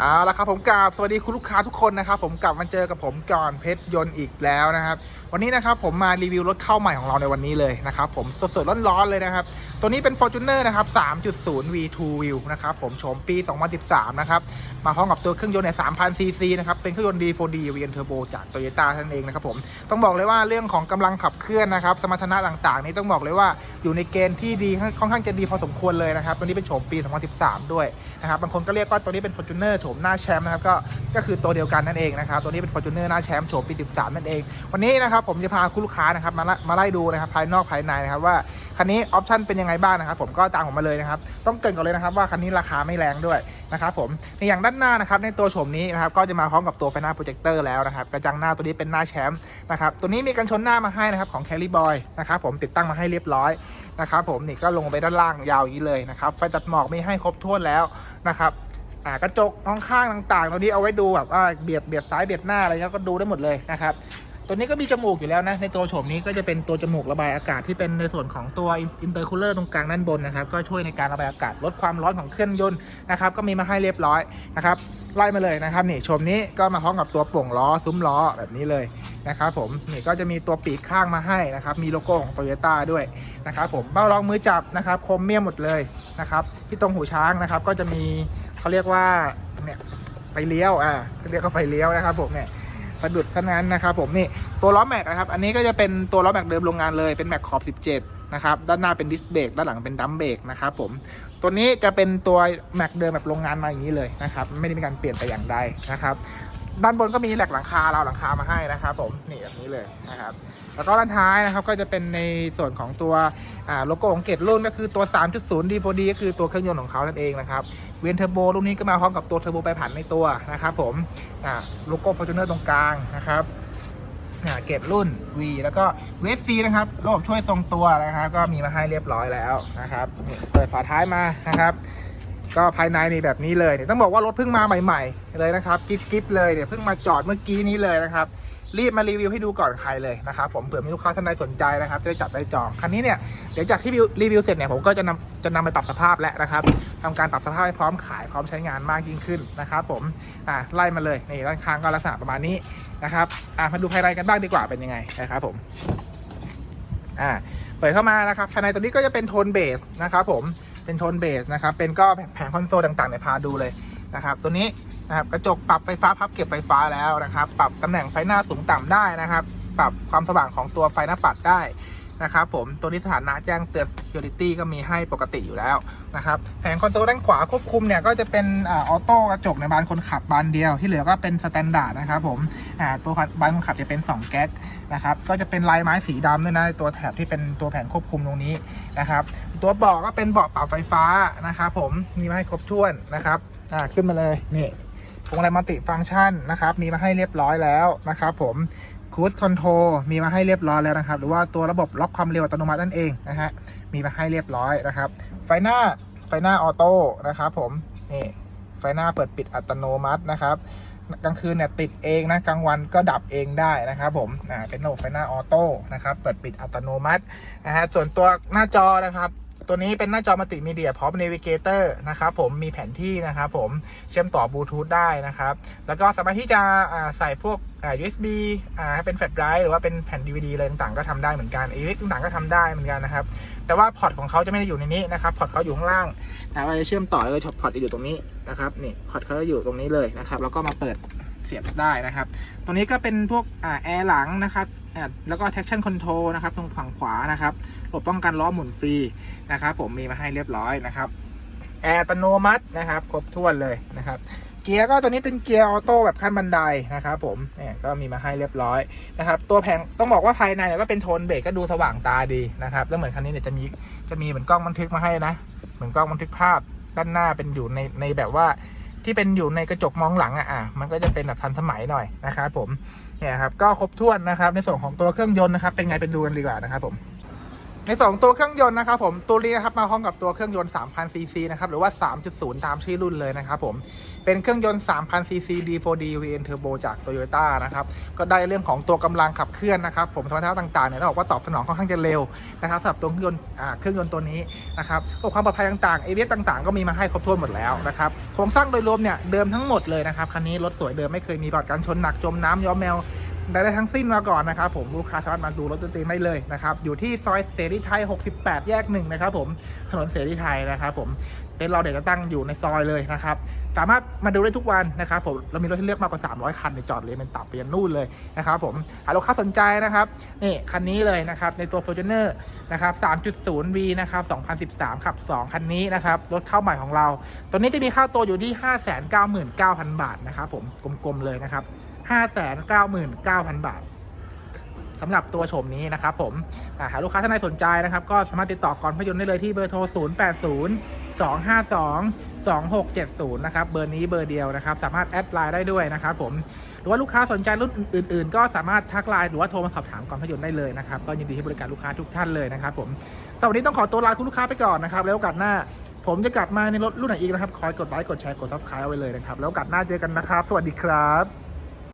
เอาละครับผมกราบสวัสดีคุณลูกค้าทุกคนนะครับผมกลับมาเจอกับผมก่อนเพชรยนต์อีกแล้วนะครับวันนี้นะครับผมมารีวิวรถเข้าใหม่ของเราในวันนี้เลยนะครับผมสดๆร้อนๆเลยนะครับตัวนี้เป็น Fortuner นะครับ 3.0 V2 View นะครับผมโฉมปี 2013 นะครับมาพร้อมกับตัวเครื่องยนต์เนี่ย3,000ซีซีนะครับเป็นเครื่องยนต์ D4D V Turbo จาก Toyota ท่านเองนะครับผมต้องบอกเลยว่าเรื่องของกำลังขับเคลื่อนนะครับสมรรถนะต่างๆ นี่ต้องบอกเลยว่าอยู่ในเกณฑ์ที่ดีค่อนข้างจะดีพอสมควรเลยนะครับตัวนี้เป็นโฉมปี 2013 ด้วยนะครับบางคนก็เรียกว่าตัวนี้เป็น Fortuner โฉมหน้าแชมป์นะครับก็ก็คือตัวเดียวกันนั่นเองนะครับตัวนี้เป็น Fortuner หน้าแชมป์โฉมปี 13 นั่นเอง วันนี้นะครับผมจะพาคุณลูกค้านะครับมามาไล่ดูนะครับภายนอกภายในนะครับว่าคันนี้ออปชั่นเป็นยังไงบ้างนะครับผมก็ตามผมมาเลยนะครับต้องเกินก่อนเลยนะครับว่าคันนี้ราคาไม่แรงด้วยนะครับผมในอย่างด้านหน้านะครับในตัวโฉมนี้นะครับก็จะมาพร้อมกับตัวไฟหน้าโปรเจคเตอร์แล้วนะครับกระจังหน้าตัวนี้เป็นหน้าแชมป์นะครับตัวนี้มีกันชนหน้ามาให้นะครับของ c a r r y Boy นะครับผมติดตั้งมาให้เรียบร้อยนะครับผมนี่ก็ลงไปด้านล่างยาวอย่างนี้เลยนะครับไฟตัดหมอกมีให้ครบถ้วนแล้วนะครับ่ากระจกมองข้างต่างๆ ตัวนี้เอาไว้ดูแบบว่าเบียดเบียดซ้ายเบียดหน้าอะไรเงี้ยก็ดูได้หมดเลยนะครับ ตัวนี้ก็มีจมูกอยู่แล้วนะ ในตัวโฉมนี้ก็จะเป็นตัวจมูกระบายอากาศที่เป็นในส่วนของตัวอินเตอร์คูลเลอร์ตรงกลางด้านบนนะครับ ก็ช่วยในการระบายอากาศลดความร้อนของเครื่องยนต์นะครับ ก็มีมาให้เรียบร้อยนะครับไล่มาเลยนะครับนี่โฉมนี้ก็มาพร้อมกับตัวป่งล้อซุ้มล้อแบบนี้เลยนะครับผมนี่ก็จะมีตัวปีกข้างมาให้นะครับมีโลโก้ของโตโยต้าด้วยนะครับผมเบ้ารองมือจับนะครับคมเมี่ยมหมดเลยนะครับที่ตรงหูช้างนะครับก็จะมีเขาเรียกว่าเนี่ยไฟเลี้ยวอ่าเขาเรียกว่าไฟเลี้ยวนะครับผมเนี่ย สะดุดเท่านั้นนะครับผมนี่ตัวล้อแม็กนะครับ อันนี้ก็จะเป็นตัวล้อแม็กเดิมโรงงานเลยเป็นแม็กขอบ 17 นะครับด้านหน้าเป็นดิสเบรกด้านหลังเป็นดัมเบรกนะครับผมตัวนี้จะเป็นตัวแม็กเดิมแบบโรงงานมาอย่างนี้เลยนะครับไม่ได้มีการเปลี่ยนแต่อย่างใดนะครับ ด้านบนก็มีแหลกหลังคาเราวหลังคามาให้นะครับผมนี่แบบนี้เลยนะครับแล้วก็ด้านท้ายนะครับก็จะเป็นในส่วนของตัวโลโก้ของเกตรุ่นก็คือตัว 3.0 D4D ก็คือตัวเครื่องยนต์ของเขานั่นเองนะครับเวนเทอร์โบรุ่นนี้ก็มาพร้อมกับตัวเทอร์โบไปผันในตัวนะครับผมโลโก้ฟอร์จูเนอร์ตรงกลางนะครับเกตรุ่น V แล้วก็ VSC นะครับระบบช่วยทรงตัวนะครับก็มีมาให้เรียบร้อยแล้วนะครับเปิดฝาท้ายมานะครับ ก็ภายในนี่แบบนี้เลยเนี่ยต้องบอกว่ารถเพิ่งมาใหม่ๆ เลยนะครับกิ๊บกิ๊บเลยเนี่ยเพิ่งมาจอดเมื่อกี้นี้เลยนะครับรีบมารีวิวให้ดูก่อนใครเลยนะครับผมเผื่อมีลูกค้าท่านใดสนใจนะครับจะได้จับได้จองคันนี้เนี่ยเดี๋ยวจากที่รีวิวเสร็จเนี่ยผมก็จะนำจะนำไปปรับสภาพแล้วนะครับทำการปรับสภาพให้พร้อมขายพร้อมใช้งานมากยิ่งขึ้นนะครับผมอ่าไล่มาเลยนี่ด้านข้างก็ลักษณะประมาณนี้นะครับอ่ามาดูภายในกันบ้างดีกว่าเป็นยังไงนะครับผมอ่าเปิดเข้ามานะครับภายในตัวนี้ก็จะเป็นโทนเบสนะครับผม เป็นโทนเบสนะครับ เป็นก็แผงคอนโซลต่างๆเนี่ยพาดูเลยนะครับ ตัวนี้นะครับกระจกปรับไฟฟ้าพับเก็บไฟฟ้าแล้วนะครับ ปรับตำแหน่งไฟหน้าสูงต่ำได้นะครับ ปรับความสว่างของตัวไฟหน้าปัดได้ นะครับผมตัวนี้สถานะแจ้งเตือน security ก็มีให้ปกติอยู่แล้วนะครับแผงคอนโซลด้านขวาควบคุมเนี่ยก็จะเป็นอ่าออโต้กระจกในบานคนขับบานเดียว ที่เหลือก็เป็นสแตนดาร์ดนะครับผมอ่าตัวบานคนขับจะเป็น 2 แก๊สนะครับก็จะเป็นลายไม้สีดำด้วยนะตัวแถบที่เป็นตัวแผงควบคุมตรงนี้นะครับตัวเบาะก็เป็นเบาะปรับไฟฟ้านะครับผมมีมาให้ครบถ้วนนะครับอ่าขึ้นมาเลยนี่พวงมาลัยมัลติฟังก์ชันนะครับมีมาให้เรียบร้อยแล้วนะครับผม คูสคอนโทรมีมาให้เรียบร้อยแล้วนะครับ หรือว่าตัวระบบล็อกความเร็วอัตโนมัตินั่นเองนะฮะ มีมาให้เรียบร้อยนะครับ ไฟหน้า ไฟหน้าออโต้นะครับผม นี่ ไฟหน้าเปิดปิดอัตโนมัตินะครับกลางคืนเนี่ยติดเองนะกลางวันก็ดับเองได้นะครับผมอ่าเป็นระบบไฟหน้าออโต้นะครับ เปิดปิดอัตโนมัตินะฮะส่วนตัวหน้าจอนะครับ ตัวนี้เป็นหน้าจอมัลติมีเดียพร้อม Navigator นะครับผมมีแผนที่นะครับผมเชื่อมต่อบลูทูธได้นะครับ แล้วก็สามารถที่จะใส่พวก USB เป็นแฟลชไดรฟ์หรือว่าเป็นแผ่น DVD อะไรต่างๆก็ทำได้เหมือนกัน AVX ต่างๆก็ทำได้เหมือนกันนะครับ แต่ว่าพอร์ตของเขาจะไม่ได้อยู่ในนี้นะครับพอร์ตเขาอยู่ข้างล่าง แต่ว่าจะเชื่อมต่อแล้วก็พอร์ตอยู่ตรงนี้นะครับนี่พอร์ตเขาจะอยู่ตรงนี้เลยนะครับ แล้วก็มาเปิด เสียบได้นะครับ ตัวนี้ก็เป็นพวกอแอร์หลังนะครับแล้วก็ traction control นะครับ ตรงฝั่งขวานะครับระบบป้องกันล้อหมุนฟรีนะครับ ผมมีมาให้เรียบร้อยนะครับแอร์อัตโนมัตินะครับ ครบถ้วนเลยนะครับเกียร์ก็ตัวนี้เป็นเกียร์ออโต้แบบขั้นบันไดนะครับผมเนี่ยก็มีมาให้เรียบร้อยนะครับ ตัวแผงต้องบอกว่าภายในเนี่ยก็เป็นโทนเบรกก็ดูสว่างตาดีนะครับ แล้วเหมือนคันนี้เนี่ยจะมีจะมีเหมือนกล้องบันทึกมาให้นะ เหมือนกล้องบันทึกภาพด้านหน้าเป็นอยู่ในในแบบว่า ที่เป็นอยู่ในกระจกมองหลังอะอะมันก็จะเป็นแบบทันสมัยหน่อยนะครับผมเนี่ยครับก็ครบถ้วนนะครับในส่วนของตัวเครื่องยนต์นะครับเป็นไงเป็นดูกันดีกว่านะครับผม ในสองตัวเครื่องยนต์นะครับผมตัวนี้นะครับมาพร้อมกับตัวเครื่องยนต์ 3,000 ซีซีนะครับหรือว่า 3.0 ตามชื่อรุ่นเลยนะครับผมเป็นเครื่องยนต์ 3,000 ซีซี D4D VN Turbo จาก Toyota นะครับก็ได้เรื่องของตัวกำลังขับเคลื่อนนะครับผมสมรรถนะต่างๆเนี่ยต้องบอกว่าตอบสนองค่อนข้างจะเร็วนะครับสำหรับตัวเครื่องยนต์อ่าเครื่องยนต์ตัวนี้นะครับตัวความปลอดภัยต่างๆ ABS ต่างๆ ก็มีมาให้ครบถ้วนหมดแล้วนะครับโครงสร้างโดยรวมเนี่ยเดิมทั้งหมดเลยนะครับคันนี้รถสวยเดิมไม่เคยมีประวัติการชนหนักจมน้ำย้อมแมว ได้ทั้งสิ้นมาก่อนนะครับผมลูกค้าสามารถมาดูรถตัวเองได้เลยนะครับอยู่ที่ซอยเสรีไทย 68 แยกหนึ่งนะครับผมถนนเสรีไทยนะครับผมเต็นท์เราเด็กจะตั้งอยู่ในซอยเลยนะครับสามารถมาดูได้ทุกวันนะครับผมเรามีรถที่เลือกมากกว่า 300 คันในจอดเลยเป็นตับเรียนนู่นเลยนะครับผมหากลูกค้าสนใจนะครับนี่คันนี้เลยนะครับในตัว Fortuner นะครับ 3.0V นะครับ 2013 ขับ 2 คันนี้นะครับรถเข้าใหม่ของเรา ตัวนี้จะมีค่าตัวอยู่ที่ 599,000 บาทนะครับผมกลมๆเลยนะครับ 599,000 บาทสำหรับตัวโฉมนี้นะครับผมหากลูกค้าท่านใดสนใจนะครับ ก็สามารถติดต่อก่อนพยนต์ได้เลยที่เบอร์โทร 080 252 2670 นะครับ เบอร์นี้เบอร์เดียวนะครับ สามารถแอดไลน์ได้ด้วยนะครับผม หรือว่าลูกค้าสนใจรุ่นอื่น ๆ ก็สามารถทักไลน์หรือว่าโทรมาสอบถามก่อนพยนต์ได้เลยนะครับ ก็ยินดีให้บริการลูกค้าทุกท่านเลยนะครับผมสำหรับวันนี้ต้องขอตัวลาคุณลูกค้าไปก่อนนะครับ แล้วโอกาสหน้า ผมจะกลับมาในรถรุ่นไหนอีกนะครับ คอยกดไลค์ กดแชร์ กด subscribe เอาไว้เลยนะครับ แล้วโอกาสหน้าเจอกันนะครับ สวัสดีครับ